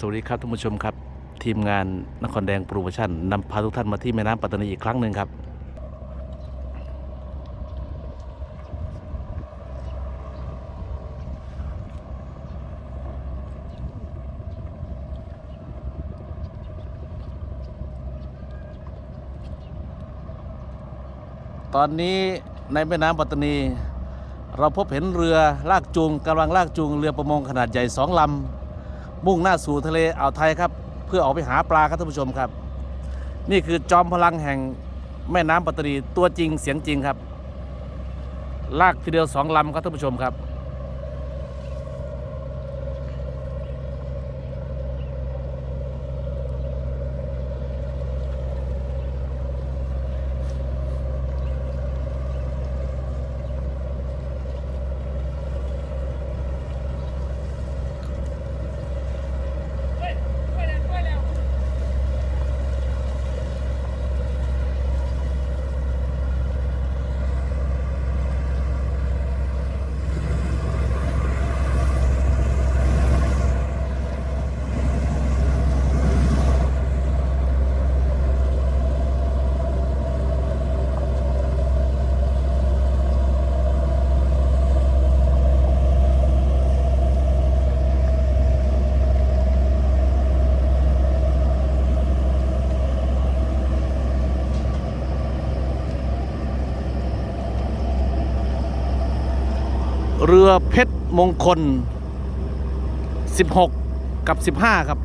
สวัสดีครับท่านผู้ชมครับ ทีมงานนครแดงโปรโมชั่นนำพาทุกท่านมาที่แม่น้ำปัตตานีอีกครั้งหนึ่งครับ ตอนนี้ในแม่น้ำปัตตานี เราพบเห็นเรือลากจูงกำลังลากจูงเรือประมงขนาดใหญ่สองลำ มุ่งหน้าสู่ทะเลอ่าวไทยครับ เพื่อออกไปหาปลาครับท่านผู้ชมครับ นี่คือจอมพลังแห่งแม่น้ำปัตตานีตัวจริงเสียงจริงครับ ลากทีเดียวสองลำครับท่านผู้ชมครับ เรือเพชรมงคล 16 กับ 15 ครับ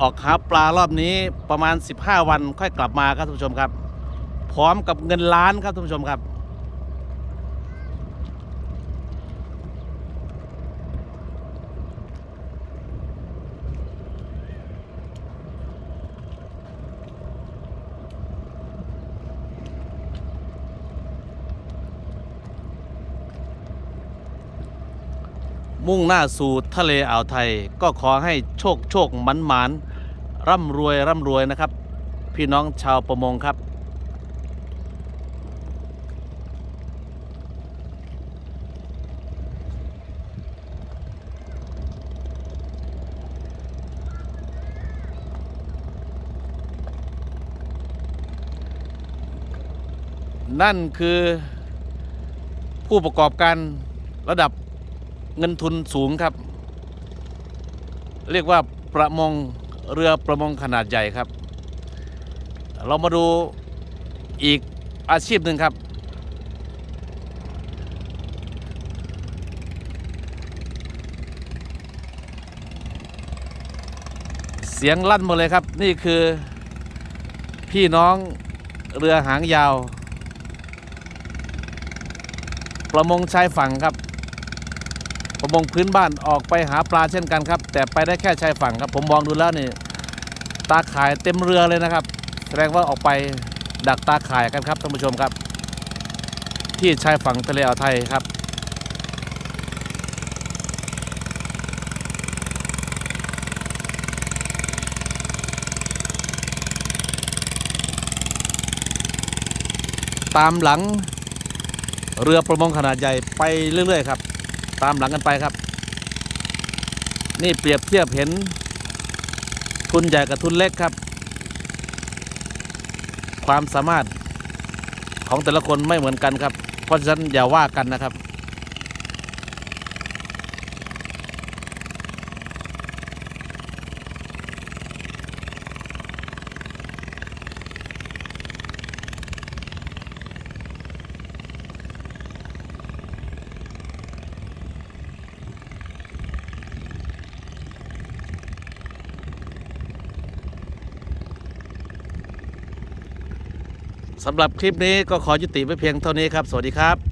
ออกหาปลารอบนี้ประมาณ 15 วันค่อยกลับมาครับท่านผู้ชมครับ พร้อมกับเงินล้านครับท่านผู้ชมครับมุ่งหน้าสู่ทะเลอ่าวไทยก็ขอให้โชคโชคมันหมาน ร่ำรวยร่ำรวยนะครับ พี่น้องชาวประมงครับ นั่นคือผู้ประกอบการระดับเงินทุนสูงครับ เรียกว่าประมง เรือประมงขนาดใหญ่ครับ เรามาดูอีกอาชีพหนึ่งครับ เสียงลั่นหมดเลยครับ นี่คือพี่น้องเรือหางยาว ประมงชายฝั่งครับ ประมงพื้นบ้านออกไปหาปลาเช่นกันครับ แต่ไปได้แค่ชายฝั่งครับ ผมมองดูแล้วนี่ตาข่ายเต็มเรือเลยนะครับ แสดงว่าออกไปดักตาข่ายกันครับท่านผู้ชมครับ ที่ชายฝั่งทะเลอ่าวไทยครับตามหลังเรือประมงขนาดใหญ่ไปเรื่อย ๆ ครับ ตามหลังกันไปครับ นี่เปรียบเทียบเห็น ทุนใหญ่กับทุนเล็กครับ ความสามารถของแต่ละคนไม่เหมือนกันครับ เพราะฉะนั้นอย่าว่ากันนะครับ สำหรับคลิปนี้ก็ขอยุติไว้เพียงเท่านี้ครับ สวัสดีครับ